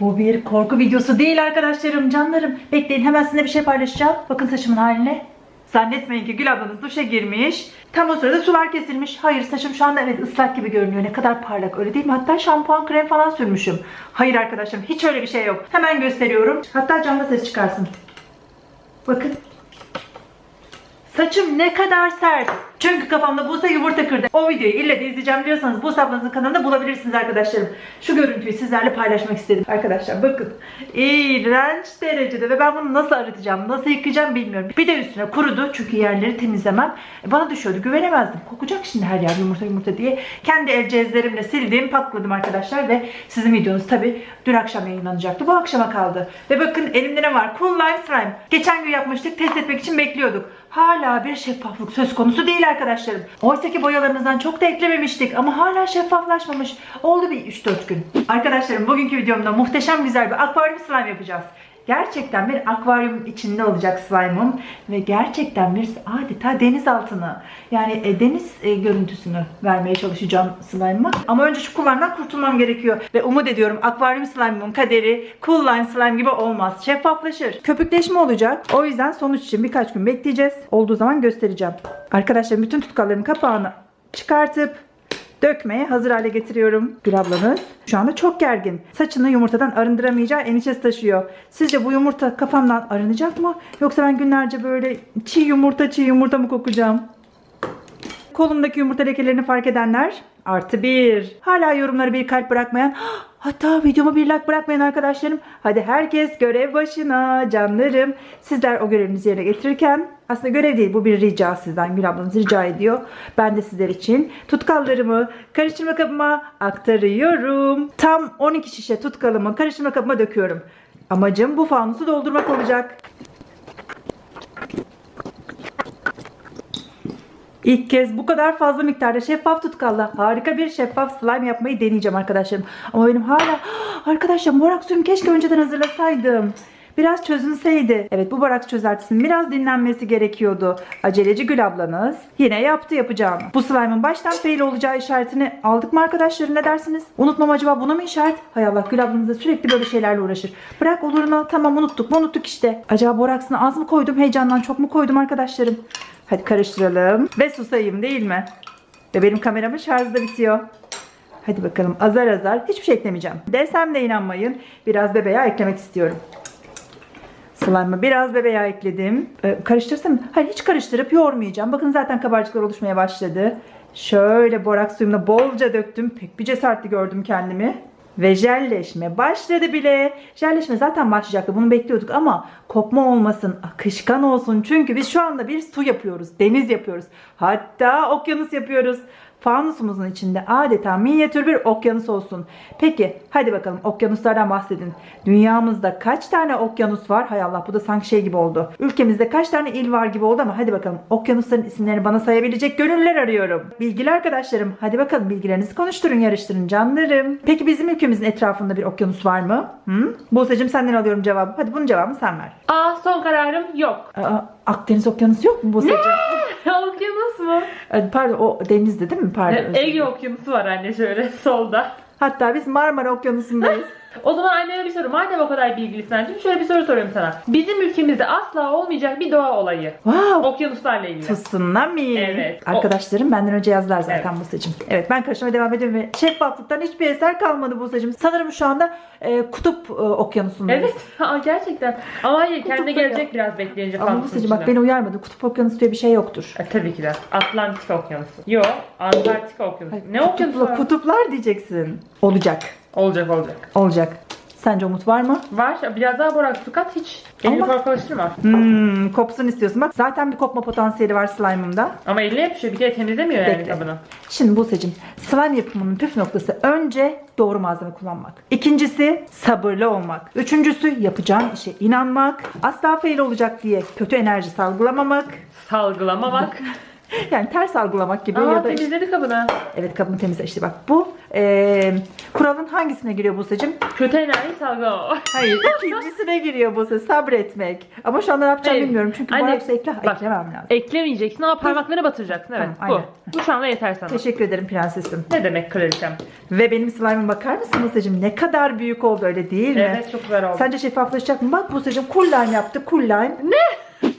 Bu bir korku videosu değil arkadaşlarım, canlarım. Bekleyin hemen sizinle bir şey paylaşacağım. Bakın saçımın haline. Zannetmeyin ki Gül ablanız duşa girmiş. Tam o sırada sular kesilmiş. Hayır saçım şu anda evet ıslak gibi görünüyor. Ne kadar parlak öyle değil mi? Hatta şampuan krem falan sürmüşüm. Hayır arkadaşlarım hiç öyle bir şey yok. Hemen gösteriyorum. Hatta camda ses çıkarsın. Bakın. Saçım ne kadar sert. Çünkü kafamda Buse yumurta kırdı. O videoyu ille de izleyeceğim diyorsanız Buse ablanızın kanalında bulabilirsiniz arkadaşlarım. Şu görüntüyü sizlerle paylaşmak istedim. Arkadaşlar bakın. İğrenç derecede ve ben bunu nasıl arıtacağım, nasıl yıkayacağım bilmiyorum. Bir de üstüne kurudu çünkü yerleri temizlemem. E, Bana düşüyordu güvenemezdim. Kokacak şimdi her yer yumurta yumurta diye. Kendi el cezlerimle sildim, pakladım arkadaşlar ve sizin videonuz tabi dün akşam yayınlanacaktı. Bu akşama kaldı. Ve bakın elimde ne var? Cool Lime Slime. Geçen gün yapmıştık. Test etmek için bekliyorduk. Hala bir şeffaflık söz konusu değil arkadaşlarım. Oysa ki boyalarımızdan çok da eklememiştik ama hala şeffaflaşmamış. Oldu bir 3-4 gün. Arkadaşlarım bugünkü videomda muhteşem güzel bir akvaryum slime yapacağız. Gerçekten bir akvaryum içinde olacak slime'ım ve gerçekten bir adeta deniz altını yani e, deniz e, görüntüsünü vermeye çalışacağım slime'ıma. Ama önce şu kullandan kurtulmam gerekiyor ve umut ediyorum akvaryum slime'ımın kaderi cool line slime gibi olmaz. Şeffaflaşır. Köpükleşme olacak. O yüzden sonuç için birkaç gün bekleyeceğiz. Olduğu zaman göstereceğim. Arkadaşlar bütün tutkalların kapağını çıkartıp dökmeye hazır hale getiriyorum. Gül ablanız şu anda çok gergin. Saçını yumurtadan arındıramayacağı endişesi taşıyor. Sizce bu yumurta kafamdan arınacak mı? Yoksa ben günlerce böyle çiğ yumurta çiğ yumurta mı kokacağım? Kolumdaki yumurta lekelerini fark edenler artı bir. Hala yorumlara bir kalp bırakmayan hatta videoma bir like bırakmayan arkadaşlarım. Hadi herkes görev başına canlarım. Sizler o görevinizi yerine getirirken aslında görev değil bu bir rica sizden. Gül ablanız rica ediyor. Ben de sizler için tutkallarımı karıştırma kabıma aktarıyorum. Tam 12 şişe tutkalımı karıştırma kabıma döküyorum. Amacım bu fanusu doldurmak olacak. İlk kez bu kadar fazla miktarda şeffaf tutkalla harika bir şeffaf slime yapmayı deneyeceğim arkadaşlarım. Ama benim hala arkadaşlar borak suyumu keşke önceden hazırlasaydım. Biraz çözünseydi. Evet bu borak çözeltisinin biraz dinlenmesi gerekiyordu. Aceleci Gül ablanız yine yaptı yapacağını. Bu slime'ın baştan fail olacağı işaretini aldık mı arkadaşlarım ne dersiniz? Unutmam acaba buna mı işaret? Hay Allah Gül ablanız da sürekli böyle şeylerle uğraşır. Bırak olurunu tamam unuttuk mu unuttuk işte. Acaba boraksını az mı koydum heyecandan çok mu koydum arkadaşlarım? Hadi karıştıralım. Ve susayım değil mi? Ve benim kameramın şarjı da bitiyor. Hadi bakalım azar azar. Hiçbir şey eklemeyeceğim. Desem de inanmayın. Biraz bebe yağı eklemek istiyorum. Slime'a biraz bebe yağı ekledim. Ee, karıştırsam? Hayır hiç karıştırıp yoğurmayacağım. Bakın zaten kabarcıklar oluşmaya başladı. Şöyle borak suyumla bolca döktüm. Pek bir cesaretli gördüm kendimi. Ve jelleşme başladı bile. Jelleşme zaten başlayacaktı. Bunu bekliyorduk ama kopma olmasın, akışkan olsun. Çünkü biz şu anda bir su yapıyoruz. Deniz yapıyoruz. Hatta okyanus yapıyoruz. Fanusumuzun içinde adeta minyatür bir okyanus olsun. Peki hadi bakalım okyanuslardan bahsedin. Dünyamızda kaç tane okyanus var? Hay Allah bu da sanki şey gibi oldu. Ülkemizde kaç tane il var gibi oldu ama hadi bakalım okyanusların isimlerini bana sayabilecek gönüller arıyorum. Bilgili arkadaşlarım hadi bakalım bilgilerinizi konuşturun yarıştırın canlarım. Peki bizim ülkemizin etrafında bir okyanus var mı? Hı? Buse'cim senden alıyorum cevabı. Hadi bunun cevabını sen ver. Aa son kararım yok. Aa, Akdeniz okyanusu yok mu Buse'cim? Okyanus mu? Pardon o denizde değil mi? Pardon. özür Ege okyanusu var anne şöyle solda. Hatta biz Marmara Okyanusu'ndayız. O zaman anneme bir soru. Madem o kadar bilgilisin anneciğim şöyle bir soru soruyorum sana. Bizim ülkemizde asla olmayacak bir doğa olayı. wow. Okyanuslarla ilgili. Tsunami. Evet. O- Arkadaşlarım benden önce yazdılar zaten Evet. Buse'cim. Evet ben karışmaya devam ediyorum ve şeffaflıktan hiçbir eser kalmadı Buse'cim. Sanırım şu anda e, kutup e, okyanusundayız. Evet. Aa, gerçekten. Ama hayır kendine Kutupta gelecek biraz bekleyince Ama falan. Buse'cim bak beni uyarmadı. Kutup okyanusu diye bir şey yoktur. E, tabii ki de. Atlantik okyanusu. Yo, Antarktika okyanusu. Ay, ne okyanusu? Kutuplar diyeceksin. Olacak. Olacak olacak. Olacak. Sence umut var mı? Var. Biraz daha borak su kat hiç. Elini Ama- korklaştırma. Hmm, kopsun istiyorsun. Bak zaten bir kopma potansiyeli var slime'ımda. Ama eline yapışıyor. Bir kere temizlemiyor yani Bekle. kabını. Şimdi Buse'cim slime yapımının püf noktası önce doğru malzeme kullanmak. İkincisi sabırlı olmak. Üçüncüsü yapacağın işe inanmak. Asla fail olacak diye kötü enerji salgılamamak. Salgılamamak. Yani ters algılamak gibi Aa ya da temizledi kabını. evet kabını temizle işte bak bu e, kuralın hangisine giriyor Buse'cim? Kötü enerji salgılama. Hayır ikincisine giriyor Buse sabretmek. Ama şu anda ne yapacağım Hayır. bilmiyorum çünkü Anne, boraksı ekle, bak. eklemem lazım. Eklemeyeceksin ama parmaklarını batıracaksın. Evet Tamam, bu. Bu şu anda yeter sana. Teşekkür ederim prensesim. Ne demek kraliçem? Ve benim slime'ıma bakar mısın Buse'cim? Ne kadar büyük oldu öyle değil mi? Evet çok güzel oldu. Sence şeffaflaşacak mı? Bak Buse'cim cool line yaptı cool line. Ne?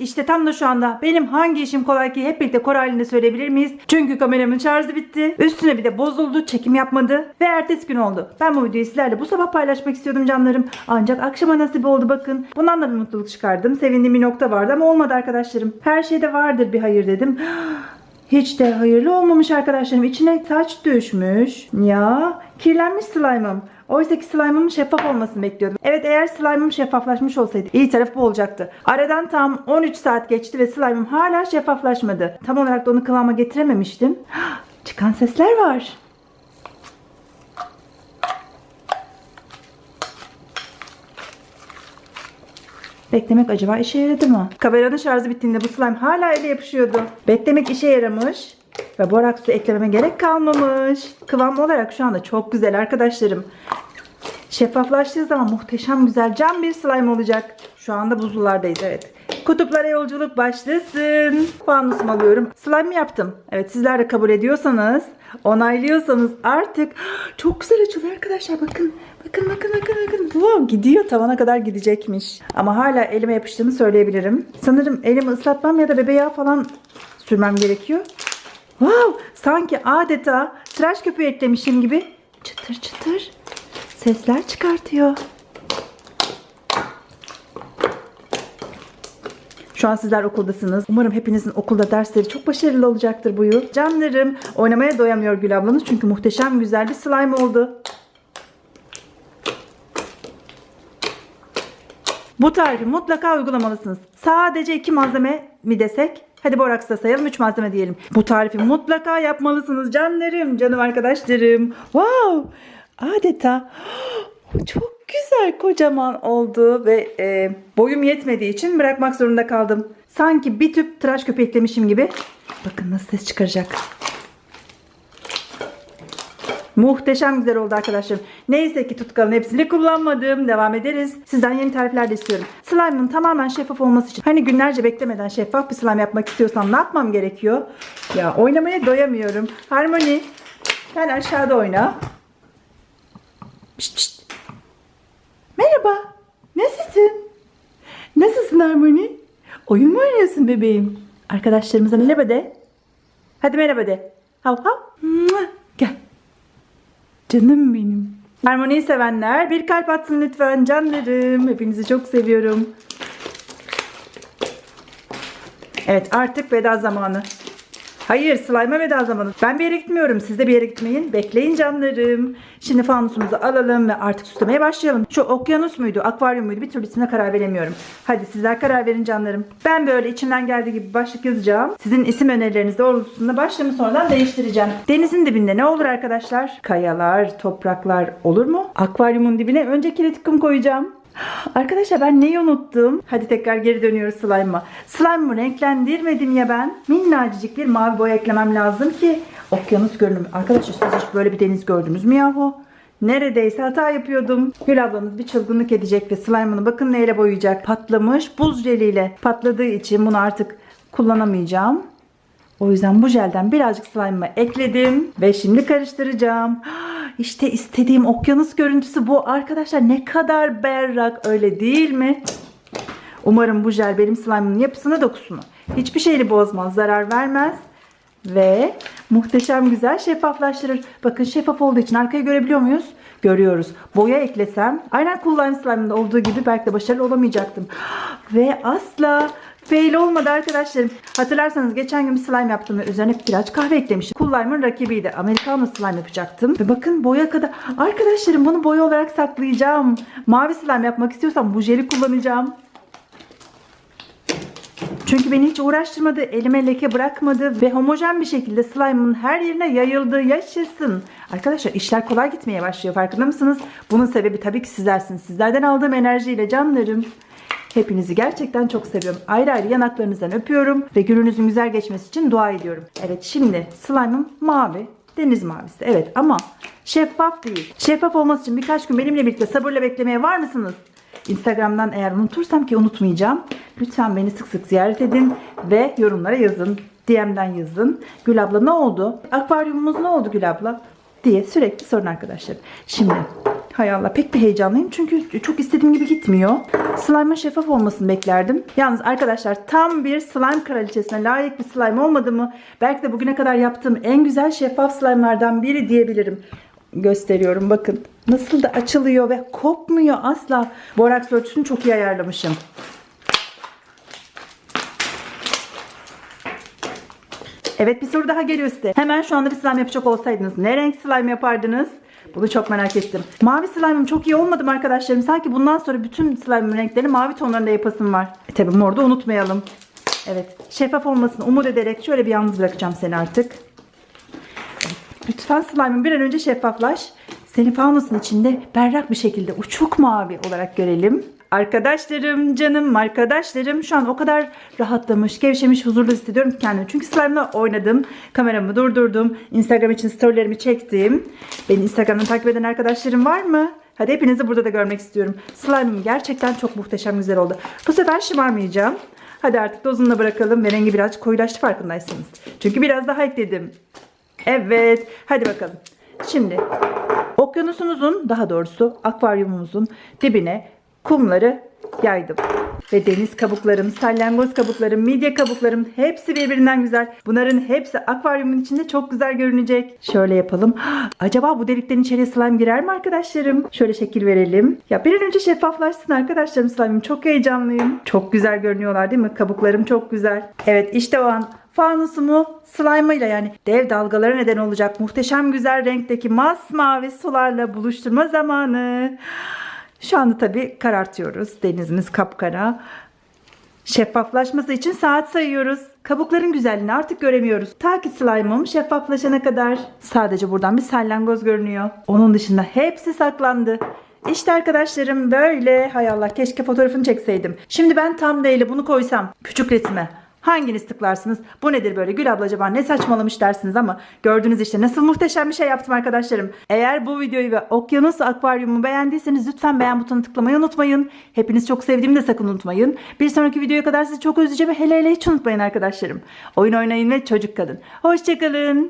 İşte tam da şu anda benim hangi işim kolay ki hep birlikte kor halinde söyleyebilir miyiz? Çünkü kameramın şarjı bitti. Üstüne bir de bozuldu. Çekim yapmadı. Ve ertesi gün oldu. Ben bu videoyu sizlerle bu sabah paylaşmak istiyordum canlarım. Ancak akşama nasip oldu bakın. Bundan da bir mutluluk çıkardım. Sevindiğim bir nokta vardı ama olmadı arkadaşlarım. Her şeyde vardır bir hayır dedim. Hiç de hayırlı olmamış arkadaşlarım. İçine taç düşmüş. Ya kirlenmiş slime'ım. Oysa ki slime'ımın şeffaf olmasını bekliyordum. Evet eğer slime'ım şeffaflaşmış olsaydı iyi tarafı bu olacaktı. Aradan tam 13 saat geçti ve slime'ım hala şeffaflaşmadı. Tam olarak da onu kıvama getirememiştim. Çıkan sesler var. Beklemek acaba işe yaradı mı? Kameranın şarjı bittiğinde bu slime hala ele yapışıyordu. Beklemek işe yaramış. Ve boraksı eklememe gerek kalmamış. Kıvam olarak şu anda çok güzel arkadaşlarım. Şeffaflaştığı zaman muhteşem güzel cam bir slime olacak. Şu anda buzullardayız evet. Kutuplara yolculuk başlasın. Fanusumu alıyorum. Slime yaptım. Evet sizler de kabul ediyorsanız, onaylıyorsanız artık çok güzel açılıyor arkadaşlar. Bakın, bakın, bakın, bakın, bakın. Wow, gidiyor tavana kadar gidecekmiş. Ama hala elime yapıştığını söyleyebilirim. Sanırım elimi ıslatmam ya da bebe yağı falan sürmem gerekiyor. Wow, sanki adeta tıraş köpüğü eklemişim gibi çıtır çıtır sesler çıkartıyor. Şu an sizler okuldasınız. Umarım hepinizin okulda dersleri çok başarılı olacaktır bu yıl. Canlarım oynamaya doyamıyor Gül ablanız çünkü muhteşem güzel bir slime oldu. Bu tarifi mutlaka uygulamalısınız. Sadece iki malzeme mi desek? Hadi boraksa sayalım 3 malzeme diyelim. Bu tarifi mutlaka yapmalısınız canlarım, canım arkadaşlarım. Wow! Adeta çok güzel kocaman oldu ve e, boyum yetmediği için bırakmak zorunda kaldım. Sanki bir tüp tıraş köpüğü eklemişim gibi. Bakın nasıl ses çıkaracak. Muhteşem güzel oldu arkadaşlarım. Neyse ki tutkalın hepsini kullanmadım. Devam ederiz. Sizden yeni tarifler de istiyorum. Slime'ın tamamen şeffaf olması için hani günlerce beklemeden şeffaf bir slime yapmak istiyorsam ne yapmam gerekiyor? Ya oynamaya doyamıyorum. Harmony sen aşağıda oyna. Pişt, pişt. Merhaba. Nasılsın? Nasılsın Harmony? Oyun mu oynuyorsun bebeğim? Arkadaşlarımıza merhaba de. Hadi merhaba de. Hav hav. Gel. Canım benim. Harmoniyi sevenler bir kalp atsın lütfen canlarım. Hepinizi çok seviyorum. Evet artık veda zamanı. Hayır slime'a veda zamanı. Ben bir yere gitmiyorum. Siz de bir yere gitmeyin. Bekleyin canlarım. Şimdi fanusumuzu alalım ve artık süslemeye başlayalım. Şu okyanus muydu, akvaryum muydu bir türlü ismine karar veremiyorum. Hadi sizler karar verin canlarım. Ben böyle içimden geldiği gibi başlık yazacağım. Sizin isim önerileriniz doğrultusunda başlığımı sonradan değiştireceğim. Denizin dibinde ne olur arkadaşlar? Kayalar, topraklar olur mu? Akvaryumun dibine önce kilit koyacağım. Arkadaşlar ben neyi unuttum? Hadi tekrar geri dönüyoruz slime'a. Slime'ımı renklendirmedim ya ben. Minnacık bir mavi boya eklemem lazım ki okyanus görünümü. Arkadaşlar siz hiç böyle bir deniz gördünüz mü yahu? Neredeyse hata yapıyordum. Gül ablamız bir çılgınlık edecek ve slime'ını bakın neyle boyayacak. Patlamış buz jeliyle. Patladığı için bunu artık kullanamayacağım. O yüzden bu jelden birazcık slime'ımı ekledim ve şimdi karıştıracağım. İşte istediğim okyanus görüntüsü bu. Arkadaşlar ne kadar berrak öyle değil mi? Umarım bu jel benim slime'ımın yapısına dokusunu hiçbir şeyle bozmaz, zarar vermez. Ve muhteşem güzel şeffaflaştırır. Bakın şeffaf olduğu için arkayı görebiliyor muyuz? Görüyoruz. Boya eklesem aynen kullanım slime'ında olduğu gibi belki de başarılı olamayacaktım. Ve asla fail olmadı arkadaşlarım. Hatırlarsanız geçen gün bir slime yaptım ve üzerine biraz kahve eklemiştim. Cool Lime'ın rakibiydi. Americano slime yapacaktım. Ve bakın boya kadar. Arkadaşlarım bunu boya olarak saklayacağım. Mavi slime yapmak istiyorsam bu jeli kullanacağım. Çünkü beni hiç uğraştırmadı, elime leke bırakmadı ve homojen bir şekilde slime'ın her yerine yayıldı. Yaşasın. Arkadaşlar işler kolay gitmeye başlıyor. Farkında mısınız? Bunun sebebi tabii ki sizlersiniz. Sizlerden aldığım enerjiyle canlarım. Hepinizi gerçekten çok seviyorum. Ayrı ayrı yanaklarınızdan öpüyorum ve gününüzün güzel geçmesi için dua ediyorum. Evet şimdi slime'ım mavi. Deniz mavisi. Evet ama şeffaf değil. Şeffaf olması için birkaç gün benimle birlikte sabırla beklemeye var mısınız? Instagram'dan eğer unutursam ki unutmayacağım. Lütfen beni sık sık ziyaret edin ve yorumlara yazın. DM'den yazın. Gül abla ne oldu? Akvaryumumuz ne oldu Gül abla? Diye sürekli sorun arkadaşlar. Şimdi hay Allah pek bir heyecanlıyım çünkü çok istediğim gibi gitmiyor. Slime'ın şeffaf olmasını beklerdim. Yalnız arkadaşlar tam bir slime kraliçesine layık bir slime olmadı mı? Belki de bugüne kadar yaptığım en güzel şeffaf slime'lardan biri diyebilirim. Gösteriyorum bakın. Nasıl da açılıyor ve kopmuyor asla. Boraks ölçüsünü çok iyi ayarlamışım. Evet bir soru daha geliyor size. Hemen şu anda bir slime yapacak olsaydınız ne renk slime yapardınız? Bunu çok merak ettim. Mavi slime'ım çok iyi olmadı mı arkadaşlarım? Sanki bundan sonra bütün slime'ın renklerini mavi tonlarında yapasım var. E tabi moru da unutmayalım. Evet şeffaf olmasını umut ederek şöyle bir yalnız bırakacağım seni artık. Lütfen slime'ın bir an önce şeffaflaş. Seni faunusun içinde berrak bir şekilde uçuk mavi olarak görelim. Arkadaşlarım, canım arkadaşlarım şu an o kadar rahatlamış, gevşemiş, huzurlu hissediyorum ki kendimi. Çünkü slime'la oynadım. Kameramı durdurdum. Instagram için storylerimi çektim. Beni Instagram'dan takip eden arkadaşlarım var mı? Hadi hepinizi burada da görmek istiyorum. Slime'ım gerçekten çok muhteşem güzel oldu. Bu sefer şımarmayacağım. Hadi artık dozunu bırakalım ve rengi birazcık koyulaştı farkındaysanız. Çünkü biraz daha ekledim. Evet. Hadi bakalım. Şimdi okyanusunuzun daha doğrusu akvaryumumuzun dibine kumları yaydım. Ve deniz kabuklarım, salyangoz kabuklarım, midye kabuklarım hepsi birbirinden güzel. Bunların hepsi akvaryumun içinde çok güzel görünecek. Şöyle yapalım. Acaba bu deliklerin içeriye slime girer mi arkadaşlarım? Şöyle şekil verelim. Ya bir an önce şeffaflaşsın arkadaşlarım slime'ım. Çok heyecanlıyım. Çok güzel görünüyorlar değil mi? Kabuklarım çok güzel. Evet işte o an fanusumu slime ile yani dev dalgalara neden olacak muhteşem güzel renkteki masmavi sularla buluşturma zamanı. Şu anda tabii karartıyoruz. Denizimiz kapkara. Şeffaflaşması için saat sayıyoruz. Kabukların güzelliğini artık göremiyoruz. Ta ki slime'ım şeffaflaşana kadar. Sadece buradan bir salyangoz görünüyor. Onun dışında hepsi saklandı. İşte arkadaşlarım böyle. Hay Allah keşke fotoğrafını çekseydim. Şimdi ben tam değil bunu koysam küçük resme. Hanginiz tıklarsınız? Bu nedir böyle? Gül abla acaba ne saçmalamış dersiniz ama gördünüz işte nasıl muhteşem bir şey yaptım arkadaşlarım. Eğer bu videoyu ve okyanus akvaryumu beğendiyseniz lütfen beğen butonuna tıklamayı unutmayın. Hepiniz çok sevdiğimi de sakın unutmayın. Bir sonraki videoya kadar sizi çok özleyeceğim hele hele hiç unutmayın arkadaşlarım. Oyun oynayın ve çocuk kalın. Hoşçakalın.